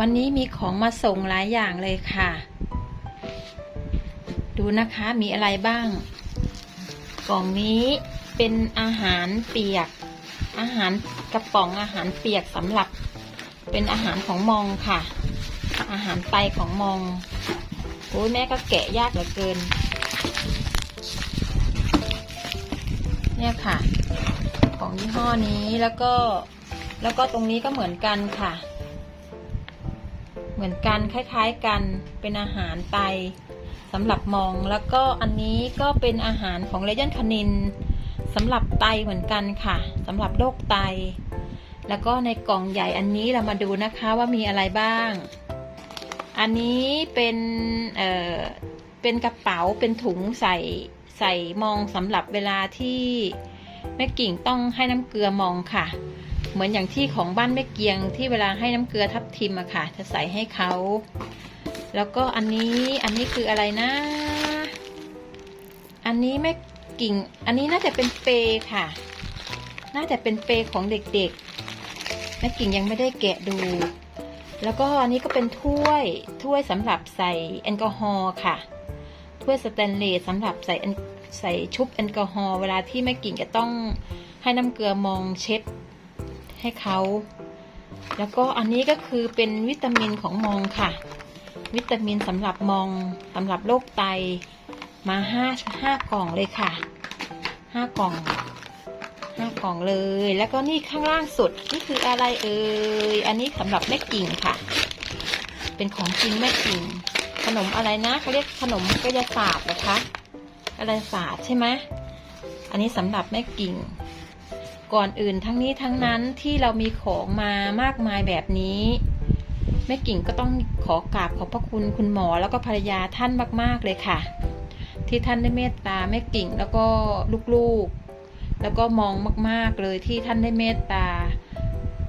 วันนี้มีของมาส่งหลายอย่างเลยค่ะ ดูนะคะมีอะไรบ้าง กล่องนี้เป็นอาหารเปียก อาหารกระป๋องอาหารเปียกสำหรับ เป็นอาหารของมองค่ะ อาหารไตของมองโอ้ยแม่ก็แกะยากเหลือเกิน เนี่ยค่ะ ของยี่ห้อนี้แล้วก็ แล้วก็ตรงนี้ก็เหมือนกันค่ะ เหมือนกันคล้ายๆกันเป็นอาหารไตสำหรับมองแล้วก็อันนี้ก็เป็นอาหารของเลเจนคานินสำหรับไตเหมือนกันค่ะสำหรับโรคไต แล้วก็ในกล่องใหญ่อันนี้เรามาดูนะคะว่ามีอะไรบ้าง อันนี้เป็นเอ่อเป็นกระเป๋าเป็นถุงใส่ใส่มองสำหรับเวลาที่แม่กิ่งต้องให้น้ำเกลือมองค่ะ เหมือนอย่างที่ของบ้านแม่เกียงที่เวลาให้น้ำเกลือทับทิมอะค่ะ จะใส่ให้เขา แล้วก็อันนี้อันนี้คืออะไรนะ อันนี้แม่กิ่ง อันนี้น่าจะเป็นเปรย์ค่ะ น่าจะเป็นเปรย์ของเด็กๆ แม่กิ่งยังไม่ได้แกะดู แล้วก็อันนี้ก็เป็นถ้วยถ้วยสำหรับใส่แอลกอฮอล์ค่ะ ถ้วยสแตนเลสสำหรับใส่ใส่ชุบแอลกอฮอล์เวลาที่แม่กิ่งจะต้องให้น้ำเกลือมองเช็ด ให้เขา แล้วก็อันนี้ก็คือเป็นวิตามินของมองค่ะ วิตามินสำหรับมองสำหรับโรคไตมาห้าห้ากล่องเลยค่ะห้ากล่องห้ากล่องเลย แล้วก็นี่ข้างล่างสุดนี่คืออะไรเอ่ยอันนี้สำหรับแม่กิ่งค่ะ เป็นของจริงแม่กิ่ง ขนมอะไรนะเขาเรียกขนมกายศาสตร์เหรอคะกายศาสตร์ใช่ไหมอันนี้สำหรับแม่กิ่ง ก่อนอื่นทั้งนี้ทั้งนั้นที่เรามีของมามากมายแบบนี้แม่กิ่งก็ต้องขอกราบขอบพระคุณคุณหมอแล้วก็ภรรยาท่านมาก ๆ เลยค่ะ ที่ท่านได้เมตตาแม่กิ่งแล้วก็ลูกๆ แล้วก็มองมาก ๆ เลยที่ท่านได้เมตตา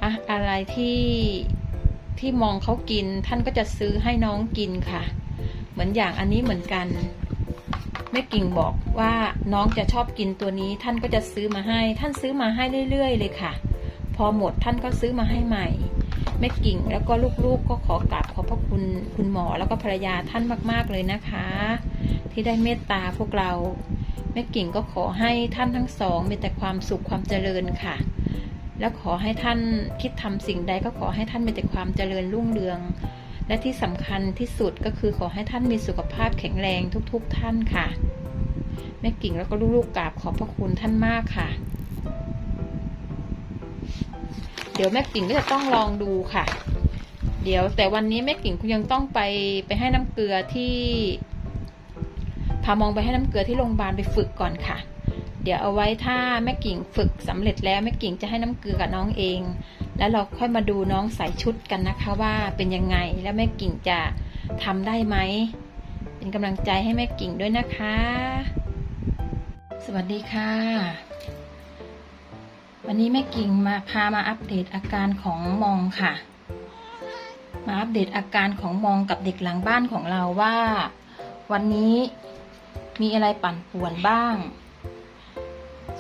อะอะไรที่ที่มองเขากินท่านก็จะซื้อให้น้องกินค่ะ เหมือนอย่างอันนี้เหมือนกัน แม่กิ่งบอกว่าน้องจะชอบกินตัวนี้ ท่านก็จะซื้อมาให้ ท่านซื้อมาให้เรื่อย ๆ เลยค่ะ พอหมดท่านก็ซื้อมาให้ใหม่แม่กิ่งแล้วก็ลูกๆ ก็ขอกราบขอบพระคุณคุณหมอแล้วก็ภรรยาท่านมากๆเลยนะคะ ที่ได้เมตตาพวกเราแม่กิ่งก็ขอให้ท่านทั้งสองมีแต่ความสุขความเจริญค่ะ แล้วขอให้ท่านคิดทำสิ่งใดก็ขอให้ท่านมีแต่ความเจริญรุ่งเรือง และที่สำคัญที่สุดก็คือขอให้ท่านมีสุขภาพแข็งแรงทุกๆท่านค่ะ แม่กิ่งแล้วก็ลูกๆกราบขอบพระคุณท่านมากค่ะ เดี๋ยวแม่กิ่งก็จะต้องลองดูค่ะ เดี๋ยวแต่วันนี้แม่กิ่งคุณยังต้องไปไปให้น้ำเกลือที่พามองไปให้น้ำเกลือที่โรงพยาบาลไปฝึกก่อนค่ะ เดี๋ยวเอาไว้ถ้าแม่กิ่งฝึกสำเร็จแล้วแม่กิ่งจะให้น้ำเกลือกับน้องเอง แล้วเราค่อยมาดูน้องใส่ชุดกันนะคะว่าเป็นยังไงแล้วแม่กิ่งจะทำได้ไหม เป็นกำลังใจให้แม่กิ่งด้วยนะคะ สวัสดีค่ะ วันนี้แม่กิ่งมาพามาอัปเดตอาการของมองค่ะ มาอัปเดตอาการของมองกับเด็กหลังบ้านของเราว่า วันนี้มีอะไรปั่นป่วนบ้าง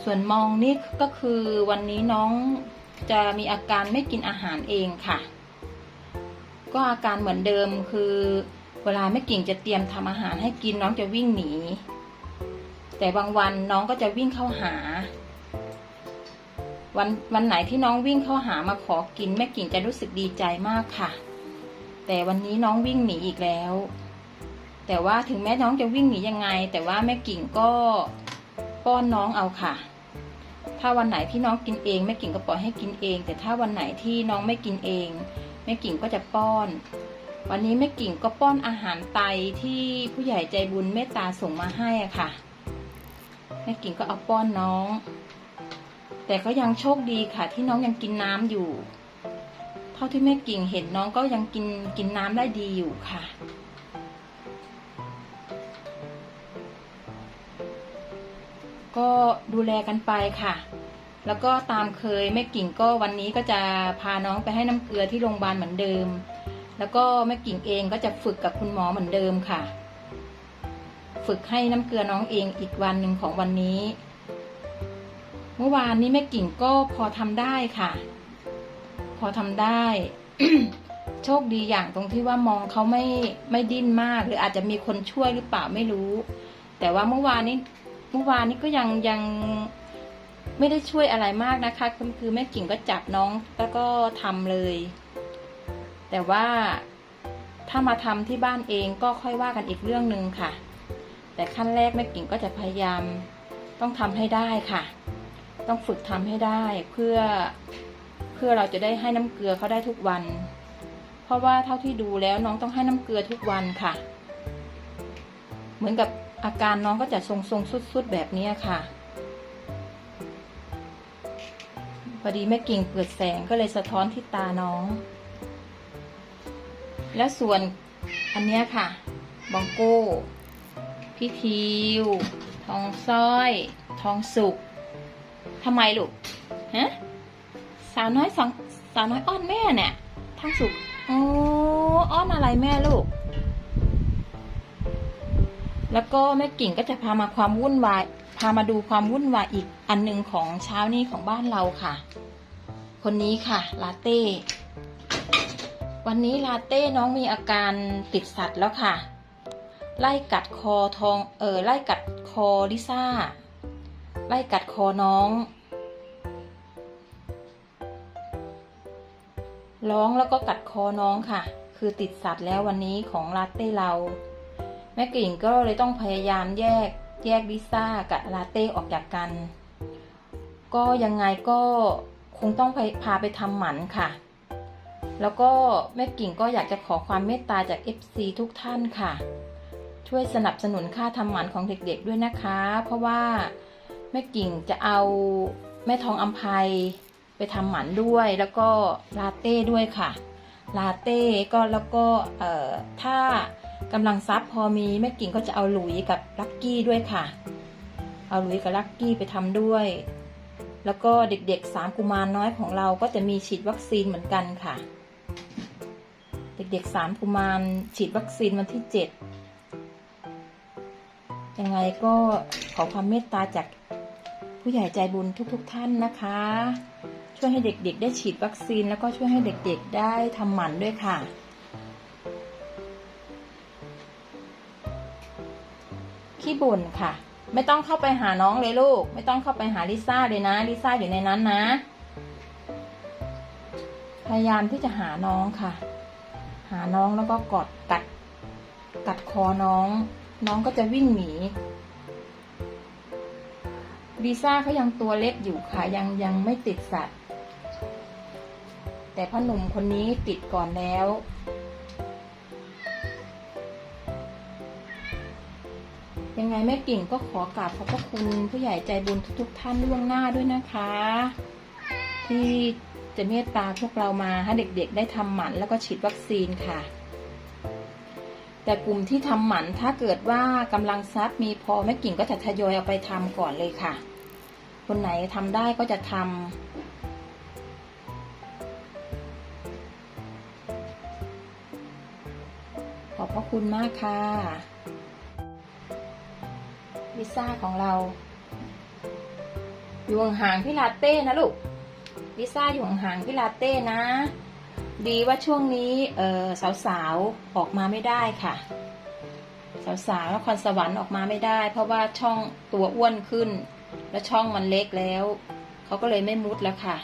ส่วนมองนี่ก็คือวันนี้น้อง จะมีอาการไม่กินอาหารเองค่ะ ก็อาการเหมือนเดิมคือ เวลาแม่กิ่งจะเตรียมทำอาหารให้กินน้องจะวิ่งหนี แต่บางวันน้องก็จะวิ่งเข้าหา วันวันไหนที่น้องวิ่งเข้าหามาขอกินแม่กิ่งจะรู้สึกดีใจมากค่ะ แต่วันนี้น้องวิ่งหนีอีกแล้ว แต่ว่าถึงแม้น้องจะวิ่งหนียังไง แต่ว่าแม่กิ่งก็ป้อนน้องเอาค่ะ ถ้าวันไหนที่น้องกินเองแม่กิ่งก็ปล่อยให้กินเอง แต่ถ้าวันไหนที่น้องไม่กินเองแม่กิ่งก็จะป้อน วันนี้แม่กิ่งก็ป้อนอาหารไตที่ผู้ใหญ่ใจบุญเมตตาส่งมาให้อะค่ะแม่กิ่งก็เอาป้อนน้อง แต่ก็ยังโชคดีค่ะที่น้องยังกินน้ำอยู่ เท่าที่แม่กิ่งเห็นน้องก็ยังกินกินน้ำได้ดีอยู่ค่ะ ก็ดูแลกันไปค่ะ แล้วก็ตามเคยแม่กิ่งก็วันนี้ก็จะพาน้องไปให้น้ำเกลือที่โรงพยาบาลเหมือนเดิม แล้วก็แม่กิ่งเองก็จะฝึกกับคุณหมอเหมือนเดิมค่ะ ฝึกให้น้ำเกลือน้องเองอีกวันหนึ่งของวันนี้ เมื่อวานนี้แม่กิ่งก็พอทำได้ค่ะ พอทำได้ โชคดีอย่างตรงที่ว่ามองเขาไม่ไม่ดิ้นมาก หรืออาจจะมีคนช่วยหรือเปล่าไม่รู้ แต่ว่าเมื่อวานนี้เมื่อวานนี้ก็ยังยัง ไม่ได้ช่วยอะไรมากนะคะคือแม่กิ่งก็จับน้องแล้วก็ทำเลย แต่ว่าถ้ามาทำที่บ้านเองก็ค่อยว่ากันอีกเรื่องหนึ่งค่ะ แต่ขั้นแรกแม่กิ่งก็จะพยายามต้องทำให้ได้ค่ะ ต้องฝึกทำให้ได้เพื่อเพื่อเราจะได้ให้น้ำเกลือเขาได้ทุกวัน เพราะว่าเท่าที่ดูแล้วน้องต้องให้น้ำเกลือทุกวันค่ะ เหมือนกับอาการน้องก็จะทรงทรงๆสุดๆแบบนี้ค่ะ พอดีแม่กิ่งเปิดแสงก็เลยสะท้อนที่ตาน้อง แล้วส่วนอันเนี้ยค่ะบองโก้พี่ทิว ทองสร้อย ทองสุกทำไมลูกฮะสาวน้อยสองสาวน้อยอ้อนแม่เนี่ยทองสุกโอ้อ้อนอะไรแม่ลูก แล้วก็แม่กิ่งก็จะพามาความวุ่นวาย พามาดูความวุ่นวายอีกอันหนึ่งของเช้านี้ของบ้านเราค่ะ คนนี้ค่ะลาเต้ วันนี้ลาเต้น้องมีอาการติดสัตว์แล้วค่ะ ไล่กัดคอทองเออไล่กัดคอลิซ่า ไล่กัดคอน้อง ร้องแล้วก็กัดคอน้องค่ะ คือติดสัตว์แล้ววันนี้ของลาเต้เรา แม่กิ่งก็เลยต้องพยายามแยก แยกลิซ่ากับลาเต้ออกจากกัน ก็ยังไงก็คงต้องพาไปทำหมันค่ะ แล้วก็แม่กิ่งก็อยากจะขอความเมตตาจาก FC ทุกท่านค่ะ ช่วยสนับสนุนค่าทำหมันของเด็กๆด้วยนะคะ เพราะว่าแม่กิ่งจะเอาแม่ทองอัมภัยไปทำหมันด้วย แล้วก็ลาเต้ด้วยค่ะ ลาเต้ก็แล้วก็ถ้า กำลังซับพอมีแม่กิ่งก็จะเอาหลุยกับลักกี้ด้วยค่ะ เอาหลุยกับลักกี้ไปทำด้วย แล้วก็เด็กๆสามกุมารน้อยของเราก็จะมีฉีดวัคซีนเหมือนกันค่ะ เด็กๆสามกุมารฉีดวัคซีนวันที่เจ็ดยังไงก็ขอความเมตตาจากผู้ใหญ่ใจบุญทุกๆท่านนะคะ ช่วยให้เด็กๆ ได้ฉีดวัคซีนแล้วก็ช่วยให้เด็กๆ ได้ทำหมันด้วยค่ะ ขี้บ่นค่ะ ไม่ต้องเข้าไปหาน้องเลยลูก ไม่ต้องเข้าไปหาลิซ่าเลยนะลิซ่าอยู่ในนั้นนะ พยายามที่จะหาน้องค่ะ หาน้องแล้วก็กอดกัด กัดคอน้อง น้องก็จะวิ่งหนีลิซ่าเขายังตัวเล็กอยู่ค่ะยังยังไม่ติดสัตว์ แต่พ่อหนุ่มคนนี้ติดก่อนแล้ว ไงแม่กิ่งก็ขอกราบขอบพระคุณผู้ใหญ่ใจบุญทุกๆท่านล่วงหน้าด้วยนะคะ ที่จะเมตตาพวกเรามาให้เด็กๆ ได้ทำหมันแล้วก็ฉีดวัคซีนค่ะ แต่กลุ่มที่ทำหมันถ้าเกิดว่ากำลังทรัพย์มีพอแม่กิ่งก็จะทยอยเอาไปทำก่อนเลยค่ะ คนไหนทำได้ก็จะทำขอบพระคุณมากค่ะ ลิซ่าของเรา อยู่ห่างๆพี่ลาเต้นะลูกลิซ่าอยู่ห่างๆพี่ลาเต้นะ ดีว่าช่วงนี้เออสาวๆออกมาไม่ได้ค่ะ สาวๆนครสวรรค์ออกมาไม่ได้ เพราะว่าช่องตัวอ้วนขึ้น แล้วช่องมันเล็กแล้ว เขาก็เลยไม่มุดแล้วค่ะ